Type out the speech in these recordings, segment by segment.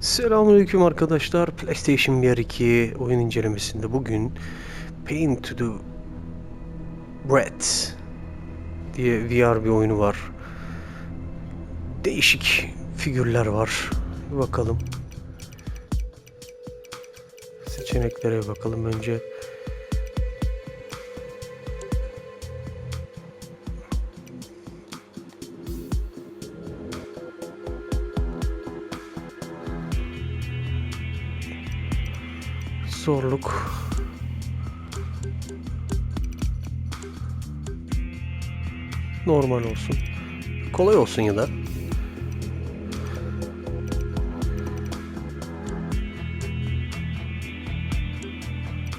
Selamünaleyküm arkadaşlar. PlayStation VR 2 oyun incelemesinde bugün Pain to the Breath diye VR bir oyunu var. Değişik figürler var. Bir bakalım. Seçeneklere bakalım önce. Zorluk. Normal olsun. Kolay olsun ya da.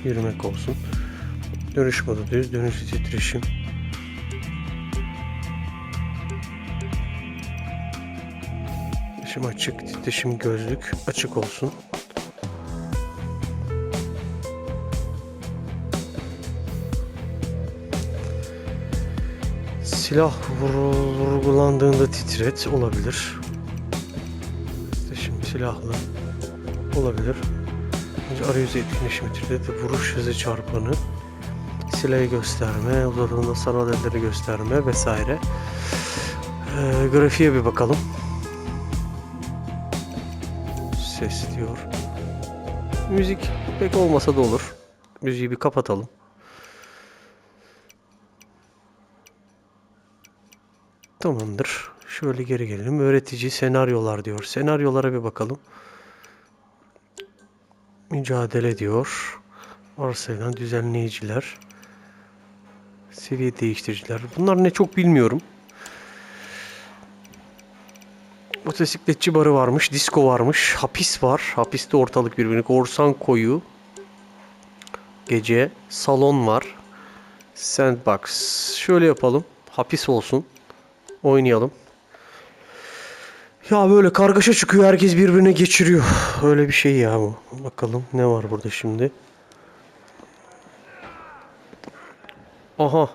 Yürümek olsun. Dönüş modu düz, dönüş titreşim. Titreşim açık, titreşim gözlük açık olsun. Silah vurgulandığında titret olabilir. Titreşim silahlı olabilir. Arayüzü etkileşimi titret, vuruş hızı çarpanı, silahı gösterme, uzadığında sanal elleri gösterme vesaire. Ee, grafiğe bir bakalım. Ses diyor. Müzik pek olmasa da olur. Müziği bir kapatalım. Tamamdır. Şöyle geri gelelim. Öğretici senaryolar diyor. Senaryolara bir bakalım. Mücadele diyor. Varsayılan düzenleyiciler. Seviye değiştiriciler. Bunlar ne çok bilmiyorum. Motosikletçi barı varmış. Disko varmış. Hapis var. Hapiste ortalık birbirini. Korsan koyu. Gece. Salon var. Sandbox. Şöyle yapalım. Hapis olsun oynayalım. Ya böyle kargaşa çıkıyor herkes birbirine geçiriyor. Öyle bir şey ya bu. Bakalım ne var burada şimdi. Aha.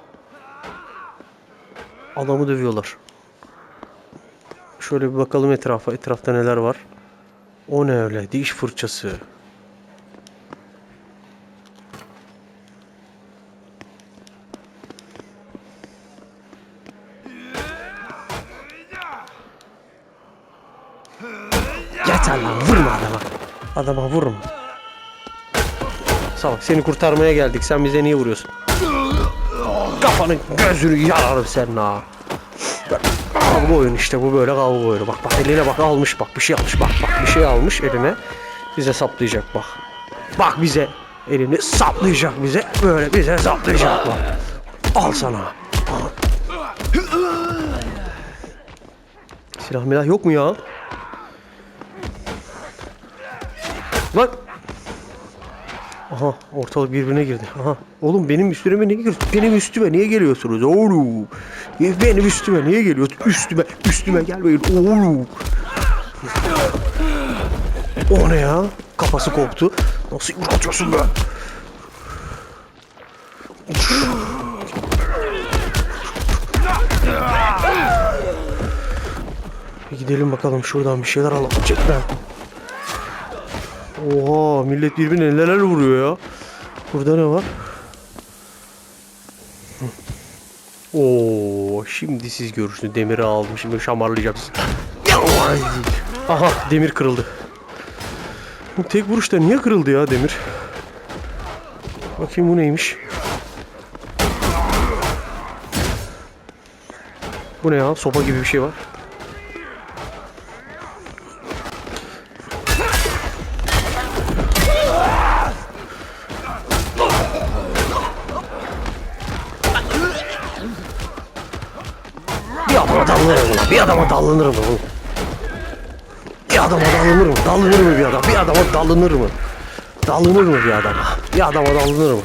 Adamı dövüyorlar. Şöyle bir bakalım etrafa. Etrafta neler var. O ne öyle? Diş fırçası. Adama vurma. Salak seni kurtarmaya geldik. Sen bize niye vuruyorsun? Kafanı gözünü yararım senin ha. Kavga oyunu işte bu böyle kavga oyunu. Bak bak eline bak almış bak bir şey almış bak bak bir şey almış eline. Bize saplayacak bak. Bak bize elini saplayacak bize. Böyle bize saplayacak bak. Al sana. Al. Silah milah yok mu ya? Lan! Aha ortalık birbirine girdi. Aha. Oğlum benim üstüme niye geliyorsun? Benim üstüme niye geliyorsunuz? Oğlum. Benim üstüme niye geliyorsun? Üstüme, üstüme gelmeyin. Oğlum. O ne ya? Kafası koptu. Nasıl yumratıyorsun be? Gidelim bakalım şuradan bir şeyler alalım. Çek lan. Oha millet birbirine neler vuruyor ya. Burada ne var? Oo şimdi siz görürsünüz. Demiri aldım. Şimdi şamarlayacaksın. Ay. Aha demir kırıldı. Tek vuruşta niye kırıldı ya demir? Bakayım bu neymiş? Bu ne ya? Sopa gibi bir şey var. Bir adama dallanır mı? bu? Bir adama dallanır mı? Dallanır mı bir adam? Bir adama dallanır mı? Dallanır mı bir adama? Bir adama dallanır mı?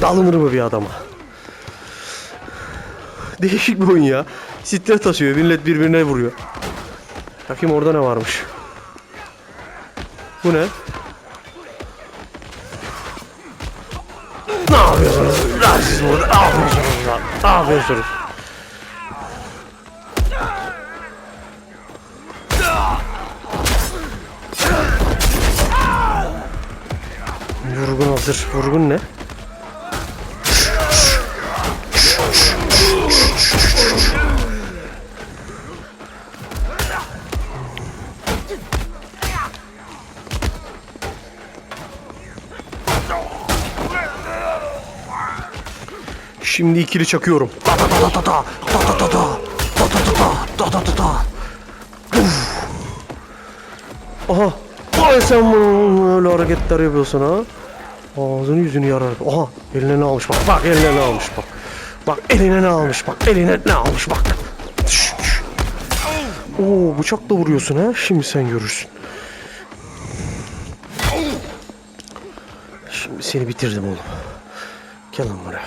Dallanır mı bir adama? Değişik bir oyun ya. Stres asıyor. Millet birbirine vuruyor. Bakayım orada ne varmış. Bu ne? Ne yapıyorsunuz? Lan siz burada ne yapıyorsunuz lan? Ne yapıyorsunuz? Vurgun hazır. Vurgun ne? Şimdi ikili çakıyorum. Ta ta ta ta ta ta ta ta ta ta ta ta ta ta ta Uf. Aha. Ay sen bunu öyle hareketler yapıyorsun ha. Ağzını yüzünü yarar. Aha eline ne almış bak. Bak eline ne almış bak. Bak eline ne almış bak. Eline ne almış bak. Oo bıçakla vuruyorsun ha. Şimdi sen görürsün. Şimdi seni bitirdim oğlum. Gel lan buraya.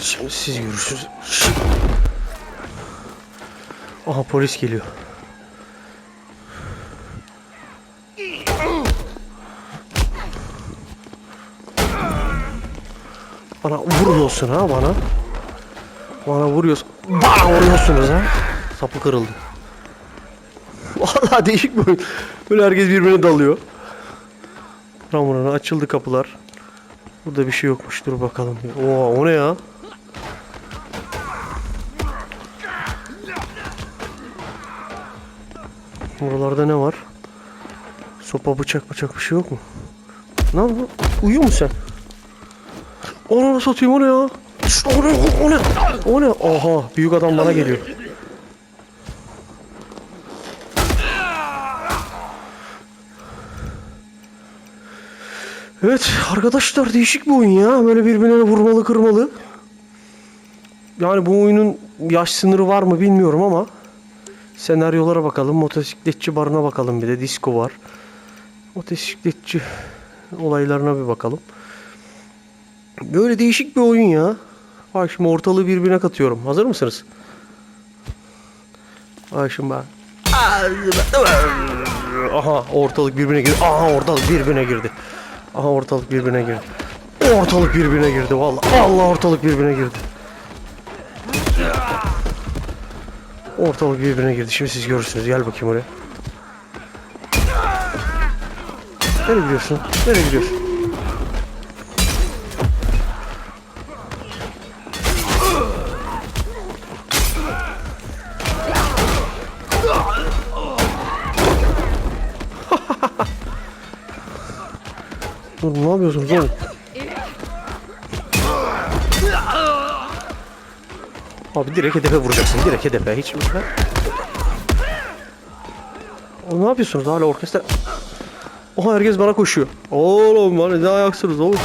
Şimdi siz görürsünüz. Şimdi. Aha polis geliyor. Bana vuruyorsun ha bana. Bana vuruyorsun. Bana vuruyorsunuz ha. Sapı kırıldı. Vallahi değişik bir oyun. Böyle herkes birbirine dalıyor. Ramazan açıldı kapılar. Burada bir şey yokmuş. Dur bakalım. Oo, o ne ya? Buralarda ne var? Sopa bıçak bıçak bir şey yok mu? Ne yapıyorsun? Uyuyor musun sen? Onu satayım o ne ya? İşte o ne? O ne? O ne? Aha büyük adam bana geliyor. Evet arkadaşlar değişik bir oyun ya. Böyle birbirine vurmalı kırmalı. Yani bu oyunun yaş sınırı var mı bilmiyorum ama senaryolara bakalım. Motosikletçi barına bakalım bir de. Disco var. Motosikletçi olaylarına bir bakalım. Böyle değişik bir oyun ya. Bak şimdi ortalığı birbirine katıyorum. Hazır mısınız? Bak şimdi bak. Aha ortalık birbirine girdi. Aha ortalık birbirine girdi. Aha ortalık birbirine girdi. Ortalık birbirine girdi vallahi. Allah ortalık birbirine girdi. Ortalık birbirine girdi. Şimdi siz görürsünüz. Gel bakayım oraya. Nereye gidiyorsun? Nereye gidiyorsun? Dur ne yapıyorsunuz oğlum? Abi direkt hedefe vuracaksın. Direkt hedefe. Hiç ben... O ne yapıyorsunuz hala orkestra? Oha herkes bana koşuyor. Oğlum bana ne ayaksınız oğlum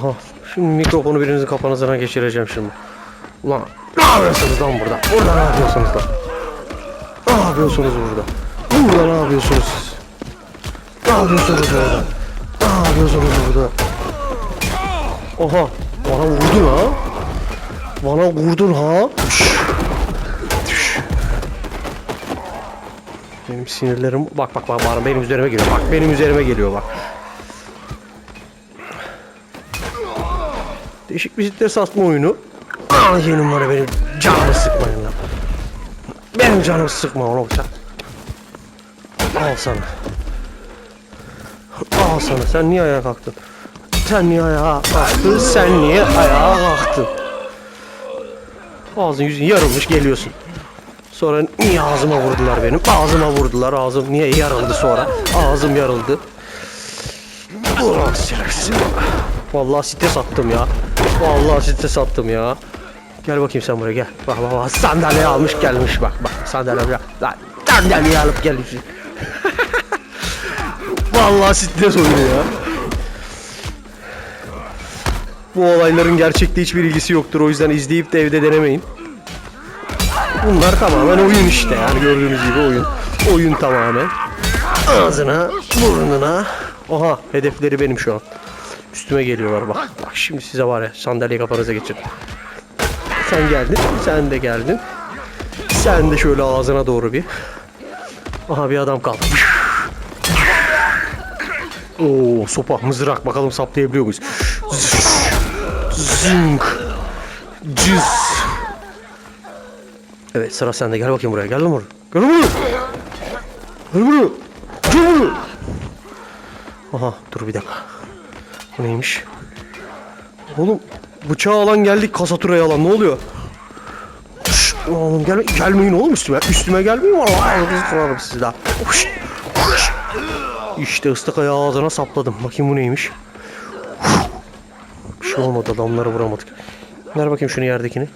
Aha. Şimdi mikrofonu birinizin kafanızdan geçireceğim şimdi. Ulan ne yapıyorsunuz lan burada? Burada ne yapıyorsunuz lan? Ne yapıyorsunuz burada? Burada ne yapıyorsunuz siz? Ne yapıyorsunuz burada? Ne yapıyorsunuz burada? Oha. Bana vurdun ha? Bana vurdun ha? Benim sinirlerim bak bak bak benim üzerime geliyor. Bak benim üzerime geliyor bak. Değişik bir stres atma oyunu. Aa yeni numara benim canımı sıkmayın lan. Benim canımı sıkma oğlum sen. Al sana. Al sana. Sen niye ayağa kalktın? Sen niye ayağa kalktın? Sen niye ayağa kalktın? Ağzın yüzün yarılmış geliyorsun. Sonra niye ağzıma vurdular benim? Ağzıma vurdular. Ağzım niye yarıldı sonra? Ağzım yarıldı. Ulan şerefsiz. Vallahi stres attım ya. Vallahi stres attım ya. Gel bakayım sen buraya gel. Bak bak bak sandalye almış gelmiş bak bak sandalye bırak. Lan sandalyeyi alıp gelmiş. Vallahi stres oyunu ya. Bu olayların gerçekte hiçbir ilgisi yoktur. O yüzden izleyip de evde denemeyin. Bunlar tamamen oyun işte yani gördüğünüz gibi oyun. Oyun tamamen. Ağzına, burnuna. Oha hedefleri benim şu an. Üstüme geliyorlar bak. Bak şimdi size var ya sandalye kafanıza geçin. Sen geldin, sen de geldin. Sen de şöyle ağzına doğru bir. Aha bir adam kaldı. Oo sopa, mızrak bakalım saplayabiliyor muyuz? Zınk. Cız. Evet sıra sende gel bakayım buraya gel lan buraya. Gel buraya. Gel buraya. Gel buraya. Aha dur bir dakika. Bu neymiş? Oğlum bıçağı alan geldik kasaturayı alan ne oluyor? Şşş, oğlum gelme, gelmeyin oğlum üstüme. Üstüme gelmeyin vallahi ısırarım sizi daha. Şşş, şşş. İşte ıslık ayağı ağzına sapladım. Bakayım bu neymiş? Bir şey olmadı adamları vuramadık. Ver bakayım şunu yerdekini.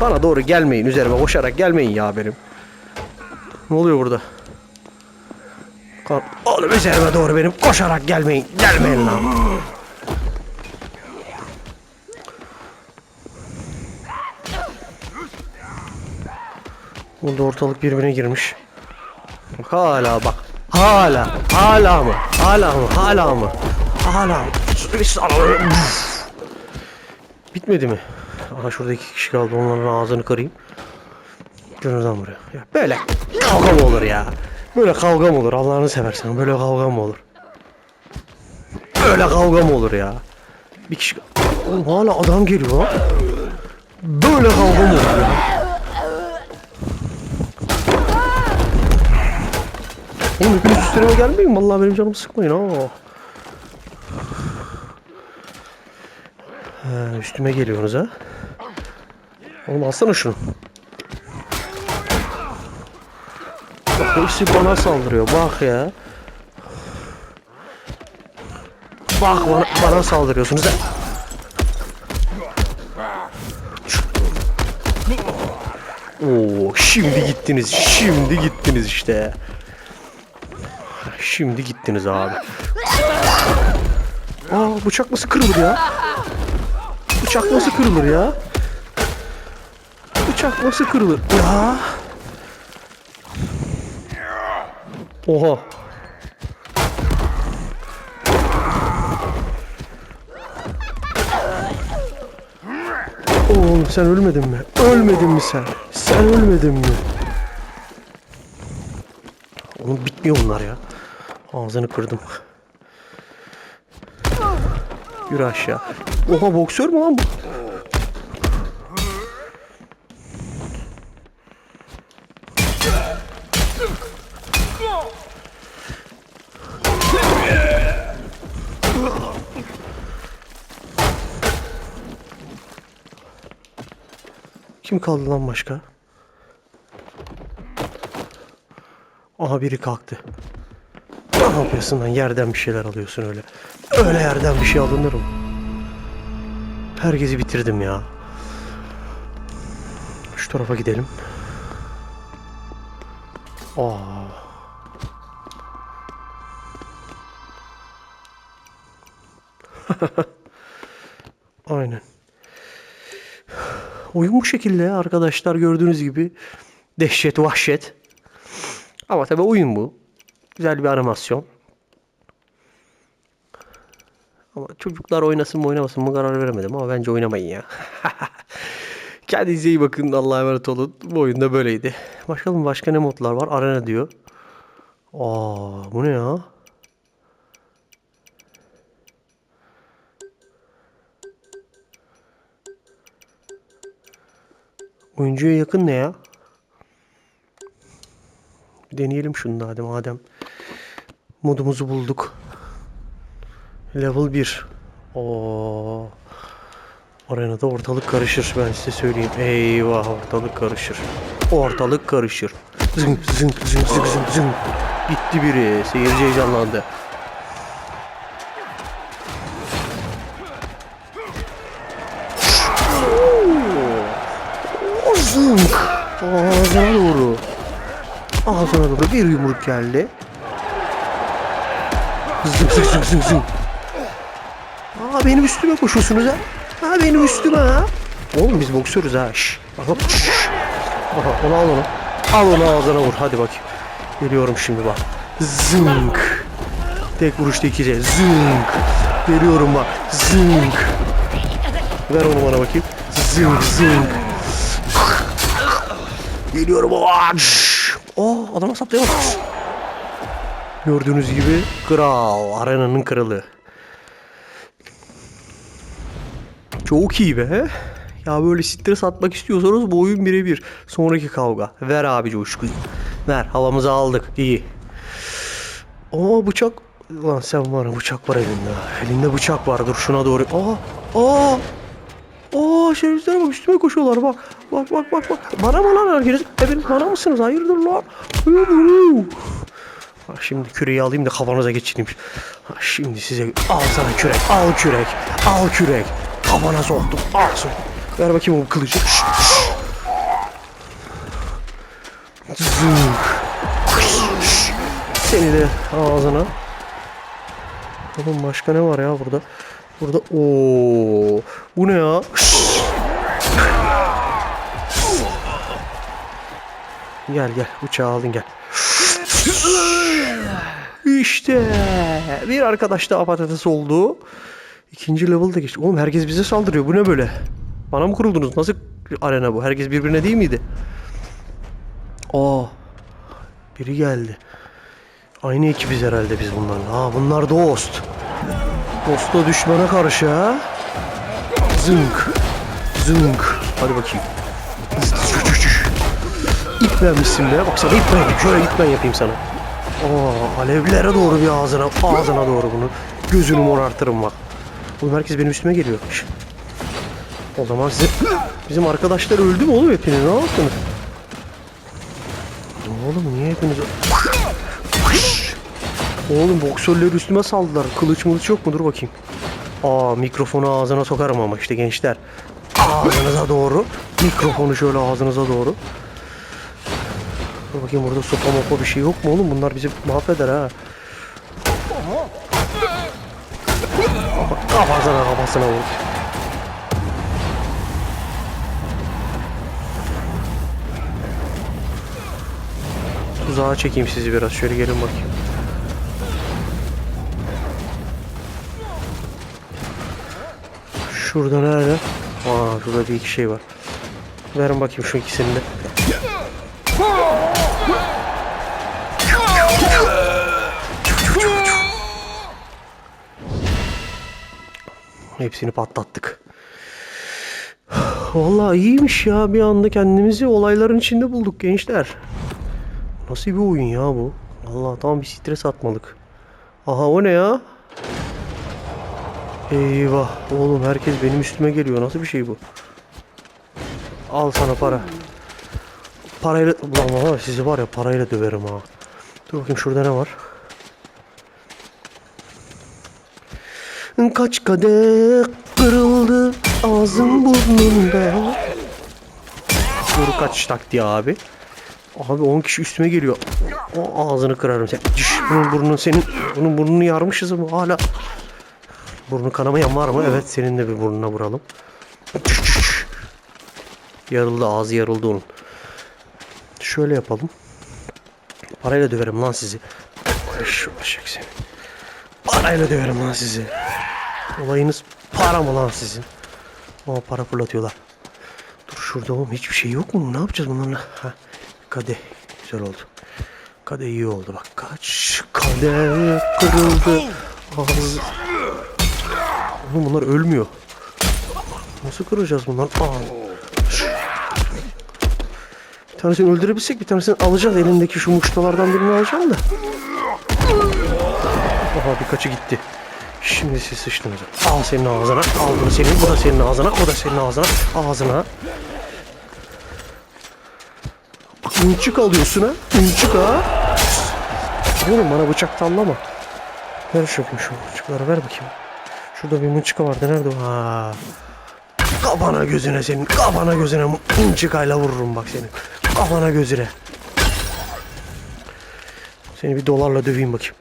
Bana doğru gelmeyin üzerime koşarak gelmeyin ya benim. Ne oluyor burada? Kalk. Oğlum üzerime doğru benim koşarak gelmeyin. Gelmeyin lan. Burada ortalık birbirine girmiş. Bak Hala bak. Hala. Hala mı? Hala mı? Hala mı? Hala mı? Bitmedi mi? Aha şurada iki kişi kaldı. Onların ağzını kırayım. Gönülden buraya. Ya böyle kavga olur ya? Böyle kavga mı olur? Allah'ını seversen böyle kavga mı olur? Böyle kavga mı olur ya? Bir kişi... Oğlum hala adam geliyor ha. Böyle kavga mı olur ya? Oğlum hepiniz üstlerime gelmeyin. Vallahi benim canımı sıkmayın ha. Ha, üstüme geliyorsunuz ha. Oğlum alsana şunu. Bak hepsi bana saldırıyor. Bak ya. Bak bana, bana saldırıyorsunuz. Oo, şimdi gittiniz. Şimdi gittiniz işte. Şimdi gittiniz abi. Aa bıçak nasıl kırılır ya? Bıçak nasıl kırılır ya? Bıçak nasıl kırılır? Ya. Oha. Oğlum sen ölmedin mi? Ölmedin mi sen? Sen ölmedin mi? Oğlum bitmiyor bunlar ya. Ağzını kırdım. Yürü aşağı. Oha boksör mü lan bu? Kaldı lan başka? Aha biri kalktı. Ne yapıyorsun lan? Yerden bir şeyler alıyorsun öyle. Öyle yerden bir şey alınır mı? Herkesi bitirdim ya. Şu tarafa gidelim. Aa. Aynen. Oyun bu şekilde arkadaşlar gördüğünüz gibi. Dehşet vahşet. Ama tabii oyun bu. Güzel bir animasyon. Ama çocuklar oynasın mı oynamasın mı karar veremedim ama bence oynamayın ya. Kendinize iyi bakın. Allah'a emanet olun. Bu oyunda böyleydi. Bakalım başka ne modlar var? Arena diyor. Aa, bu ne ya? Oyuncuya yakın ne ya? Deneyelim şunu da hadi madem. Modumuzu bulduk. Level 1. Oo. Arenada ortalık karışır ben size söyleyeyim. Eyvah ortalık karışır. Ortalık karışır. Zınk zınk zınk zınk zınk zınk. Gitti biri. Seyirci heyecanlandı. Ağzına doğru. Ağzına doğru bir yumruk geldi. Zınk zınk zınk zınk zınk. Aa benim üstüme koşuyorsunuz ha. Ha benim üstüme ha. Oğlum biz boksörüz ha. Şş. Bak. Şş. Aha onu al onu. Al onu ağzına vur. Hadi bakayım. Geliyorum şimdi bak. Zınk. Tek vuruşta ikice. Zınk. Geliyorum bak. Zınk. Ver onu bana bakayım. Zınk zınk. Geliyorum. Oh adama saplayamadım. Gördüğünüz gibi kral. Arenanın kralı. Çok iyi be. Ya böyle stres atmak istiyorsanız bu oyun birebir. Sonraki kavga. Ver abi coşkuyu. Ver havamızı aldık. İyi. Aa bıçak. Lan sen var bıçak var elinde. Elinde bıçak var. Dur şuna doğru. Aa. Aa. Aa şerefsizler bak üstüme koşuyorlar bak. Bak bak bak bak. Bana mı lan herkes? Hepiniz bana mısınız? Hayırdır lan? Bak şimdi küreği alayım da kafanıza geçireyim. Ha, şimdi size al sana kürek, al kürek, al kürek. Kafana soktum, al soktum. Ver bakayım o kılıcı. Seni de ağzına. Oğlum başka ne var ya burada? Burada ooo bu ne ya? Gel gel bıçağı aldın gel. İşte bir arkadaş daha patates oldu. İkinci level'da geçti. Oğlum herkes bize saldırıyor. Bu ne böyle? Bana mı kuruldunuz? Nasıl arena bu? Herkes birbirine değil miydi? Aa. Biri geldi. Aynı ekibiz herhalde biz bunlarla. Aa bunlar Dost. Dost'a düşmana karşı ha. Zınk. Zınk. Hadi bakayım. İtlenmişsin be. Bak sana itmen. Şöyle itmen yapayım sana. Aa, alevlere doğru bir ağzına, ağzına doğru bunu. Gözünü morartırım bak. Oğlum herkes benim üstüme geliyor. O zaman size... Bizim arkadaşlar öldü mü oğlum hepiniz? Ne yaptınız? Oğlum niye hepiniz... Oğlum boksörler üstüme saldılar. Kılıç mılıç yok mu? Dur bakayım. Aa mikrofonu ağzına sokarım ama işte gençler. Ağzınıza doğru. Mikrofonu şöyle ağzınıza doğru. Dur bakayım burada sopa mopa bir şey yok mu oğlum? Bunlar bizi mahveder ha. Kafasına kafasına vur. Tuzağa çekeyim sizi biraz. Şöyle gelin bakayım. Şurada nerede? Aa şurada bir iki şey var. Verin bakayım şu ikisini de. Hepsini patlattık. Vallahi iyiymiş ya bir anda kendimizi olayların içinde bulduk gençler. Nasıl bir oyun ya bu? Vallahi tam bir stres atmalık. Aha o ne ya? Eyvah oğlum herkes benim üstüme geliyor. Nasıl bir şey bu? Al sana para. Parayla... Ulan var sizi var ya parayla döverim ha. Dur bakayım şurada ne var? Kaç kadeh kırıldı ağzın burnunda. Dur kaç taktiği abi. Abi 10 kişi üstüme geliyor. O ağzını kırarım sen. Düş, bunun burnun senin bunun burnunu yarmışız ama hala. Burnu kanamayan var mı? Evet senin de bir burnuna vuralım. Yarıldı ağzı yarıldı onun. Şöyle yapalım. Parayla döverim lan sizi. Şu eşek seni. Parayla döverim lan sizi. Olayınız para mı lan sizin? Aa para fırlatıyorlar. Dur şurada oğlum hiçbir şey yok mu? Ne yapacağız bunlarla? Ha, kadeh. Güzel oldu. Kadeh iyi oldu bak. Kaç kadeh kırıldı. Ağzı. Oğlum bunlar ölmüyor. Nasıl kıracağız bunlar? Aa. Bir tanesini öldürebilsek bir tanesini alacağız. Elindeki şu muştalardan birini alacağım da. Aha birkaçı gitti. Şimdi siz sıçtınız. Al senin ağzına. Al bunu senin. Bu da senin ağzına. O da senin ağzına. Ağzına. Mınçık alıyorsun ha. Mınçık ha. Oğlum bana bıçak sallama. Ver şu şu bıçakları ver bakayım. Şurada bir mınçıka vardı. Nerede o? Ha. Kafana gözüne senin. Kafana gözüne mınçıkayla vururum bak senin. Kafana gözüne. Seni bir dolarla döveyim bakayım.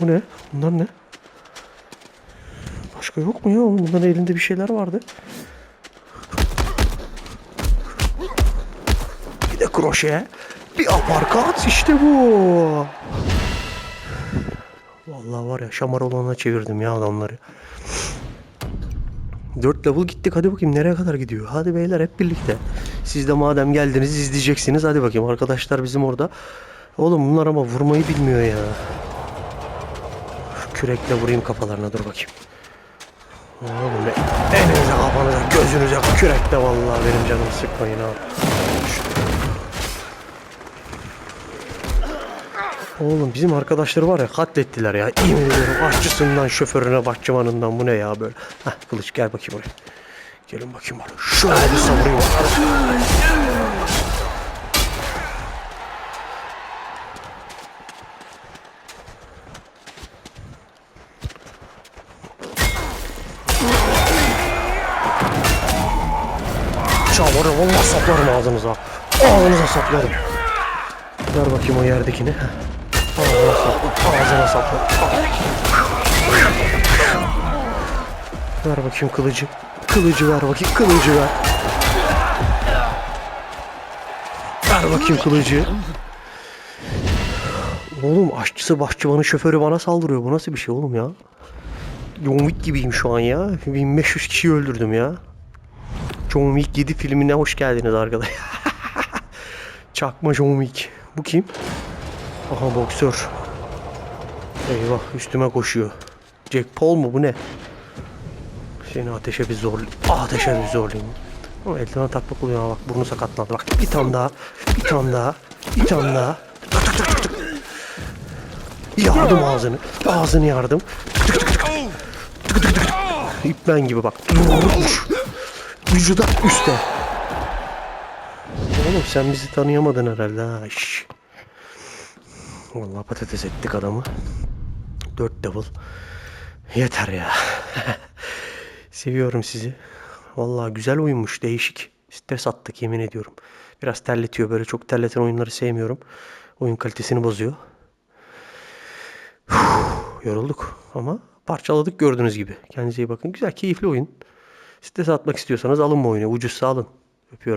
Bu ne? Bunlar ne? Başka yok mu ya? Bunların elinde bir şeyler vardı. kroşe. Bir aparkat işte bu. Vallahi var ya şamar olana çevirdim ya adamları. 4 level gittik hadi bakayım nereye kadar gidiyor. Hadi beyler hep birlikte. Siz de madem geldiniz izleyeceksiniz. Hadi bakayım arkadaşlar bizim orada. Oğlum bunlar ama vurmayı bilmiyor ya. Şu kürekle vurayım kafalarına dur bakayım. Oğlum. Elinize kafanıza gözünüze kürekle vallahi benim canımı sıkmayın ha. Oğlum bizim arkadaşları var ya katlettiler ya. Yemin ediyorum aşçısından şoförüne bahçıvanından bu ne ya böyle. Hah kılıç gel bakayım oraya. Gelin bakayım oraya. Şöyle bir savurayım. Çavarı valla saplarım ağzınıza. Ağzınıza saplarım. Ver bakayım o yerdekini. Ağzına sapla. Ver bakayım kılıcı. Kılıcı ver bakayım. Kılıcı ver. Ver bakayım kılıcı. Oğlum aşçısı bahçıvanın şoförü bana saldırıyor. Bu nasıl bir şey oğlum ya? John Wick gibiyim şu an ya. 1500 kişiyi öldürdüm ya. John Wick 7 filmine hoş geldiniz arkadaşlar. Çakma John Wick. Bu kim? Aha boksör. Eyvah üstüme koşuyor. Jack Paul mu bu ne? Seni ateşe bir zor... Ateşe bir zorlayayım. Ama eldiven takmak oluyor ama bak burnu sakatlandı. Bak bir tane daha. Bir tane daha. Bir tane daha. Tık tık tık tık. Yardım ağzını. Ağzını yardım. Tık tık tık tık. Tık tık tık. İpmen gibi bak. Vücuda üstte. Oğlum sen bizi tanıyamadın herhalde ha. Vallahi patates ettik adamı. 4 double. Yeter ya. Seviyorum sizi. Vallahi güzel oyunmuş. Değişik. Stres attık yemin ediyorum. Biraz terletiyor. Böyle çok terleten oyunları sevmiyorum. Oyun kalitesini bozuyor. Yorulduk ama parçaladık gördüğünüz gibi. Kendinize iyi bakın. Güzel, keyifli oyun. Stres atmak istiyorsanız alın bu oyunu. Ucuzsa alın. Öpüyorum.